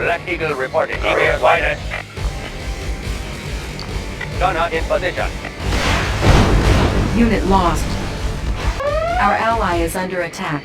Black Eagle reporting. ETA wider. Gunner in position. Unit lost. Our ally is under attack.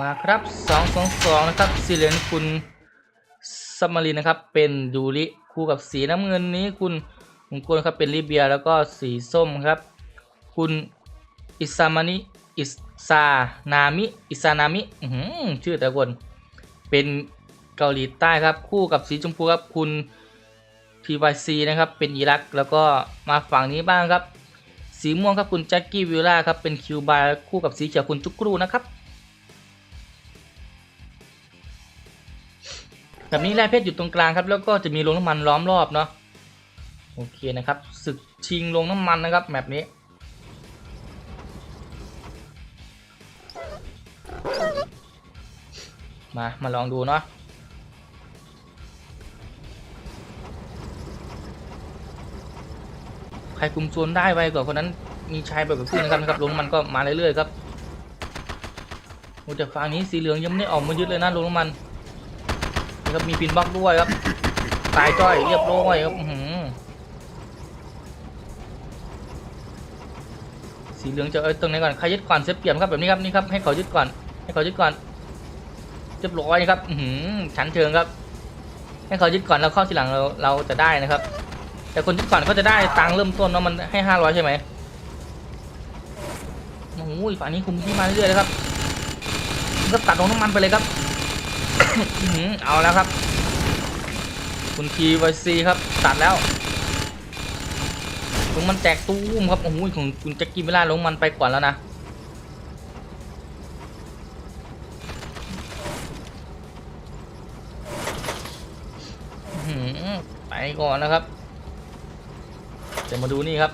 มาครับ222นะครับสีเหลืองคุณซัมมารีนนะครับ เป็นยูริคู่กับสีน้ำเงินนี้คุณมงคลครับเป็นลิเบียแล้วก็สีส้มครับ คุณอิซามานิอิซานามิอิซานามิชื่อแต่คนเป็นเกาหลีใต้ครับ คู่กับสีชมพูครับคุณ PYC นะครับเป็นอิรักแล้วก็มาฝั่งนี้บ้างครับ สีม่วงครับคุณแจ็คกี้วิลล่าครับเป็นคิวบาร์คู่กับสีเขียวคุณจุกรูนะครับแบบนี้แร่เพชรอยู่ตรงกลางครับแล้วก็จะมีโรงน้ำมันล้อมรอบเนาะโอเคนะครับศึกชิงโรงน้ำมันนะครับแบบนี้มามาลองดูเนาะ ใครคุมโซนได้ไวกว่าคนนั้นมีชัยแบบกับขึ้นนะครับนะครับลงมันก็มาเรื่อยๆครับโอ้แต่ฝั่งนี้สีเหลืองยังไม่ได้ออกมายึดเลยนะลงน้ำมันนะครับมีปินบล็อกด้วยครับตายจ้อยเรียบร้อยครับอื้อหืสีเหลืองจะเอ้ยตรงไหนก่อนใครยึดก่อนเซฟเปรียบครับแบบนี้ครับนี่ครับให้เขายึดก่อน ให้เขายึดก่อนเรียบร้อยครับอื้อหือชั้นเชิงครับ ให้เขายึดก่อนแล้วเข้าทีหลังเราเราจะได้นะครับ แต่คนยึดก่นเขาจะได้ตังค์เริ่มต้นเนาะมันให้ห้าร้อยใช่ไหมโอ้ยฝั่งนี้คุมที่มาเรื่อยๆเลยครับก็ตัดลงน้ำมันไปเลยครับเอาแล้วครับ คุณทีวซีครับ ตัดแล้วลงมันแตกตู้มครับโอ้โหของคุณแจ็คกี้เวลาลงมันไปก่อนแล้วนะไปก่อนนะครับ เดี๋ยวมาดูนี่ครับ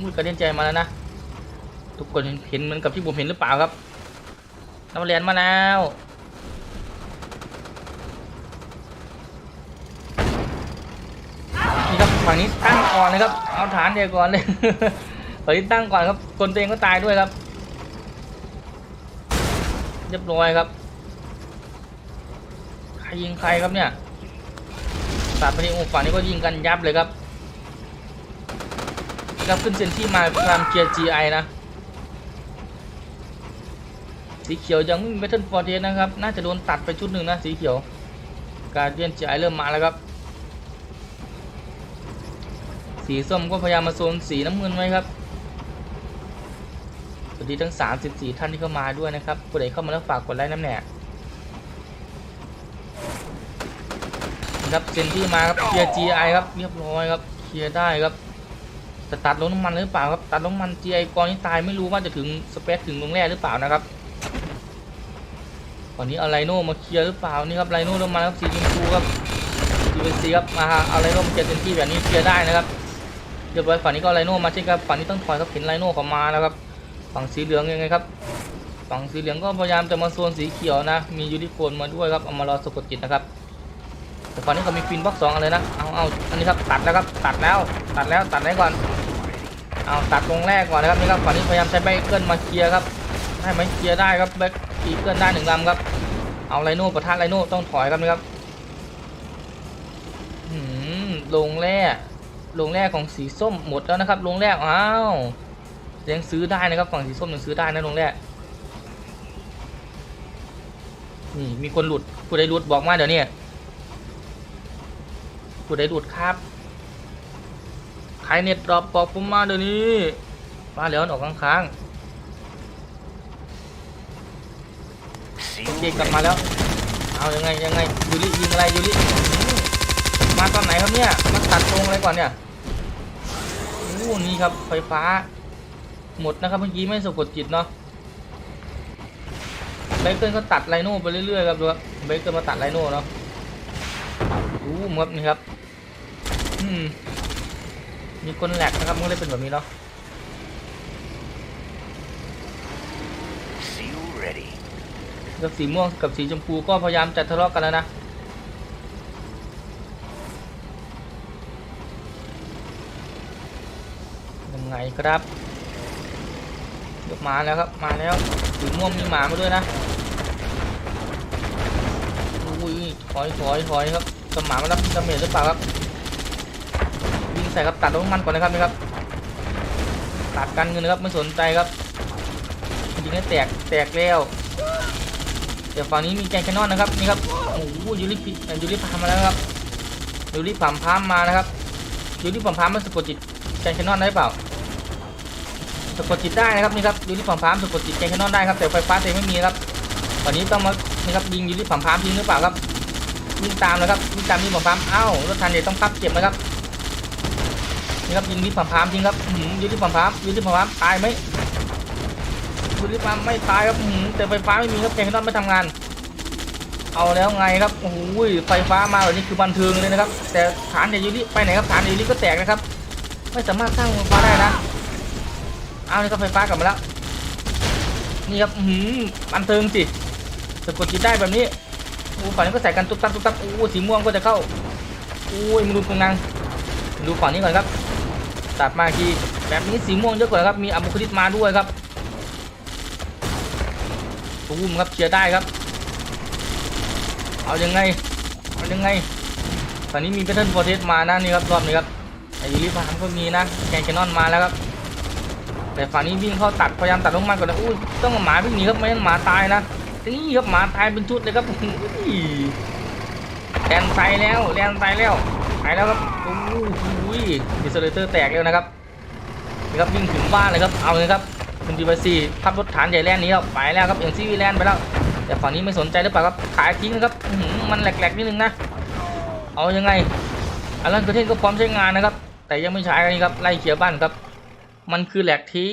มุ้ยกระเด็นใจมาแล้วนะ ทุกคนเห็นเหมือนกับที่ผมเห็นหรือเปล่าครับ น้ำเรียนมาแล้วนี่ครับฝั่งนี้ตั้งก่อนเลยครับ เอาฐานเดียวก่อนเลยฝั่งนี้ตั้งก่อนครับ คนตัวเองก็ตายด้วยครับ เรียบร้อยครับ ใครยิงใครครับเนี่ย ตัดไปที่โอ้ฝั่งนี้ก็ยิงกันยับเลยครับครับขึ้นเซนที่มาตามเกียร์ GI นะ สีเขียวยังไม่มีแพทเทิร์นฟอร์เทสนะครับ น่าจะโดนตัดไปชุดหนึ่งนะสีเขียวการเดียนจีไอเริ่มมาแล้วครับ สีส้มก็พยายามมาโซนสีน้ำเงินไว้ครับสวัสดีทั้ง 34 ท่านที่เข้ามาด้วยนะครับผู้ใดเข้ามาแล้วฝากกดไลค์น้ำแหน่ ครับเซนที่มาครับเคลียร์ GI ครับเรียบร้อยครับเคลียร์ได้ครับจะตัดลงน้ำมันหรือเปล่าครับตัดลงน้ำมัน GI กองนี้ตายไม่รู้ว่าจะถึงสเปซถึงลงแร่หรือเปล่านะครับตอนนี้เอาไรโน่มาเคลียร์หรือเปล่านี่ครับไรโน่ลงมาครับสีชมพูครับดีเวนซีครับมาเอาไรโน่มาเคลียร์เต็มที่แบบนี้เคลียร์ได้นะครับเรียบร้อยฝั่งนี้ก็ไรโน่มาเช่นครับฝั่งนี้ต้องถอยครับเห็นไรโน่เขามาแล้วครับฝั่งสีเหลืองยังไงครับฝั่งสีเหลืองก็พยายามจะมาโซนสีเขียวนะ มียูนิโคลนมาด้วยครับ เอามารอสะกดจิตนะครับ แต่ฝั่งนี้เขามีฟินบ็อกสองอะไรนะ เอาเอาอันนี้ครับตัดแล้วครับตัดแล้วตัดแล้วตัดไหนก่อน เอาตัดลงแรกก่อนนะครับนี่ครับฝั่งนี้พยายามใช้ไบเกิลมาเคลียร์ครับได้ไหมเคลียร์ได้ครับแบ็คอีเกิลได้หนึ่งลำครับ เอาไรโน่ประทะไรโน่ต้องถอยครับนะครับหืมลงแร่ลงแร่ของสีส้มหมดแล้วนะครับลงแร่อ้าวยังซื้อได้นะครับฝั่งสีส้มยังซื้อได้นะลงแร่นี่มีคนหลุดผู้ใดหลุดบอกมาเดี๋ยวนี้ ผู้ใดหลุดครับ ใครเน็ตดรอปบอกผมมาเดี๋ยวนี้ มาแล้วออกค้างๆเด็กกลับมาแล้ว เอายังไงยังไงยูริยิงอะไรยูริมาตอนไหนครับเนี่ยมาตัดตรงอะไรก่อนเนี่ยอู้นี่ครับไฟฟ้า หมดนะครับเมื่อกี้ไม่สะกดจิตเนาะเบเกิลก็ตัดไลโน่ไปเรื่อยๆครับดูครับเบเกิลมาตัดไลโน่เนาะอู้มับนี่ครับ มมีคนแหลกนะครับมันก็เลยเป็นแบบนี้เนาะ See you ready. กับสีม่วงกับสีชมพูก็พยายามจะทะเลาะกันแล้วนะ ยังไงครับ ยกมาแล้วครับ มาแล้ว สีม่วงมีหมามาด้วยนะอุ้ยถอยถอยถอยครับสหมามารับดาเมจหรือเปล่าครับยิง ใส่ครับตัดน้ำมันก่อนนะครับนี่ครับตัดกันเงินนะครับไม่สนใจครับยิงให้แตกแตกแล้วเดี๋ยวฝั่งนี้มีแกนแคนนอนนะครับนี่ครับโอ้โหยูริพิยูริพามมาแล้วครับยูริผามพามมานะครับยูริผามพามมันสะกดจิตแกนแคนนอนได้เปล่าสะกดจิตได้นะครับนี่ครับยูริผามพามสะกดจิตแกนแคนนอนได้ครับแต่ไฟฟ้าตัวเองไม่มีครับตอนนี้ต้องมานี่ครับยิงยูริผามพามทิ้งหรือเปล่าครับวิ่งตามนะครับวิ่งตามยูริผามพามเอ้ารถทันเดี๋ยวต้องพับเก็บนะครับ ครับยิงยูริผามพามทิ้งครับอื้อหือยูริผามพามยูริผามพามตายไหมยูริปั๊มไม่ตายครับหือแต่ไฟฟ้าไม่มีครับแกงนอนไม่ทำงาน เอาแล้วไงครับโอ้โหไฟฟ้ามาแบบนี้คือบันเทิงเลยนะครับ แต่ฐานเดยูริไปไหนครับฐานเดยูริก็แตกนะครับ ไม่สามารถสร้างไฟฟ้าได้นะเอานี่ก็ไฟฟ้ากลับมาแล้วนี่ครับหือบันเทิงสิสะกดจิตได้แบบนี้โอ้ฝั่งนี้ก็ใส่กันตุ๊บตับตุ๊บตับโอ้สีม่วงก็จะเข้าโอ้ยมึงดูกงนังดูฝั่งนี้ก่อนครับ ตัดมาทีแบบนี้สีม่วงเยอะกว่าครับมีอัมบุคลิตมาด้วยครับตูมครับเคลียร์ได้ครับ เอายังไงเอายังไง ตอนนี้มีแพทเทิร์นโปรเทสมานะนี่ครับรอบนี้ครับไอ้ยูริพามก็มีนะแกนแคนนอนมาแล้วครับ แต่ฝั่งนี้วิ่งเข้าตัดพยายามตัดลงมาก่อนนะอุ้ยต้องหมาวิ่งหนีครับไม่งั้นหมาตายนะนี่ครับหมาตายเป็นชุดเลยครับอุ้ยแลนตายแล้วแลนตายแล้ว ตายแล้วครับโอ้ยดิสเลเตอร์แตกแล้วนะครับนี่ครับวิ่งถึงบ้านเลยครับ เอาเลยครับคุณดีวซีพับรถฐานใหญ่แลนนี้ครับไปแล้วครับเอ็นซีวีแลนไปแล้ว แต่ฝั่งนี้ไม่สนใจหรือเปล่าครับ ขายทิ้งนะครับมันแหลกๆนิดนึงนะ เอายังไงอลันประเทศก็พร้อมใช้งานนะครับ แต่ยังไม่ใช้กันครับ ไล่เคลียร์บ้านครับ มันคือแหลกที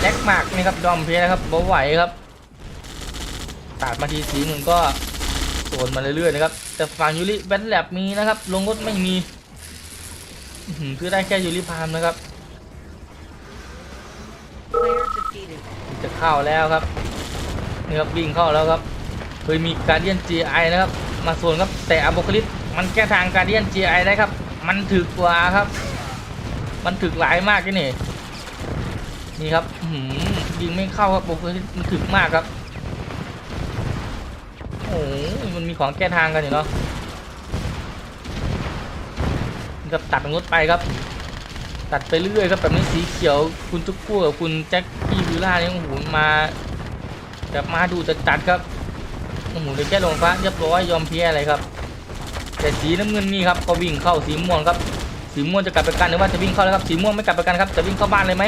แหลกมากนี่ครับยอมเพลนะครับบ่ไหวครับ ตัดมาทีสีหนึ่งก็โซนมาเรื่อยๆนะครับ แต่ฝั่งยูริแบนแลบมีนะครับ ลงรถไม่มีอื้อหือคือได้แค่ยูริพามนะครับจะเข้าแล้วครับนี่ครับวิ่งเข้าแล้วครับเคยมีการเดียน GI นะครับ มาโซนครับแต่อ p บ c ลิ p มันแก้ทางการเดียน GI ได้ครับ มันถึกกว่าครับ มันถึกหลายมากที่นี่นี่ครับหือยิงไม่เข้าครับอ p บ c ลิ p มันถึกมากครับ โอ้มันมีของแก้ทางกันอยู่เนาะนี่ครับตัดตรงดไปครับ ตัดไปเรื่อยครับแบบนี้สีเขียว คุณจุกกู้กับคุณแจ็คกี้วิลล่าเนี่ยโอ้โหมาแบบมาดูจัดจัดครับโอ้โหเดี๋ยแค่ลงฟ้าเรียบร้อยยอมแพ้อะไรครับ แต่สีน้ำเงินนี่ครับก็วิ่งเข้าสีม่วงครับสีม่วงจะกลับไปกันหรือว่าจะวิ่งเข้าแล้วครับสีม่วงไม่กลับไปกันครับจะวิ่งเข้าบ้านเลยไหม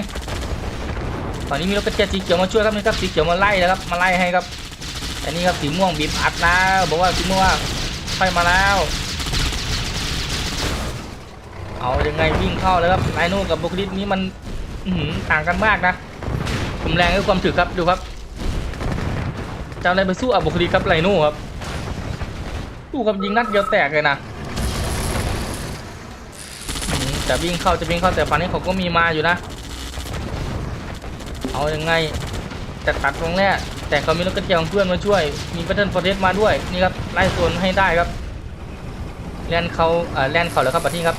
ตอนนี้มีรถกระเจี๊ยสีเขียวมาช่วยครับนี่ครับสีเขียวมาไล่นะครับมาไล่ให้ครับ แต่นี่ครับสีม่วงบีบอัดแล้วบอกว่าสีม่วงว่าไฟมาแล้ว เอายังไงวิ่งเข้าแล้วครับไลโน่กับบุคลิสนี้มันอื้อหือต่างกันมากนะผมแรงด้วยความถึกครับดูครับจะอะไรไปสู้อับบุคลิสครับไลโน่ครับดูครับยิงนัดเดียวแตกเลยนะจะวิ่งเข้าจะวิ่งเข้าแต่ฝั่งนี้เขาก็มีมาอยู่นะ เอายังไงแต่ตัดตรงแรก แต่เขามีรถกระเจียวของเพื่อนมาช่วย มีแพทเทิร์นฟอร์เทสมาด้วย นี่ครับ ไล่โซนให้ได้ครับแลนเขาเอ่อแลนเขาแล้วครับบัดนี้ครับ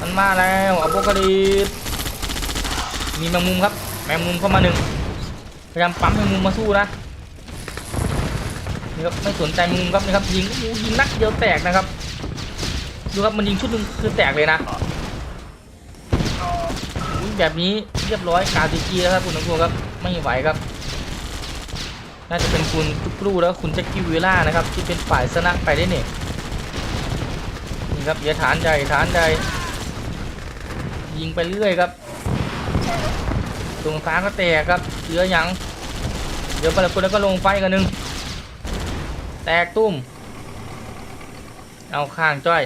มันมาแล้วอะโปคาลิปมีแมงมุมครับ แมงมุมเข้ามาหนึ่งพยายามปั๊มแมงมุมมาสู้นะนี่ครับไม่สนใจแมงมุมครับนี่ครับยิงยิงนัดเดียวแตกนะครับดูครับมันยิงชุดหนึงคือแตกเลยนะแบบนี้เรียบร้อยกาติกีแล้วครับคุณตำรวจครับไม่ไหวครับ น่าจะเป็นคุณทุกรูแล้วคุณแจ็คกี้วิล่านะครับที่เป็นฝ่ายชนะไปได้เนี่ยนี่ครับอย่าฐานใหญ่ฐานใหญ่ยิงไปเรื่อยครับตรงฟ้าก็แตกครับเหลือหยังเดี๋ยวไปละคนแล้วก็ลงไฟกันหนึ่งแตกตุ้ม เอาข้างจ้อย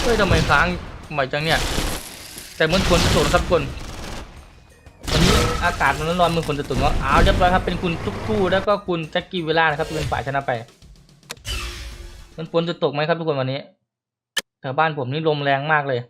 เฮ้ยทำไมค้างใหม่จังเนี่ยแต่เหมือนฝนจะตกนะครับทุกคน อากาศมันร้อนๆมือคนจะตกเนาะเอาเรียบร้อยครับเป็นคุณทุกคู่แล้วก็คุณแจ็คกี้เวลานะครับที่เป็นฝ่ายชนะไป มันฝนจะตกไหมครับทุกคนวันนี้แถวบ้านผมนี่ลมแรงมากเลย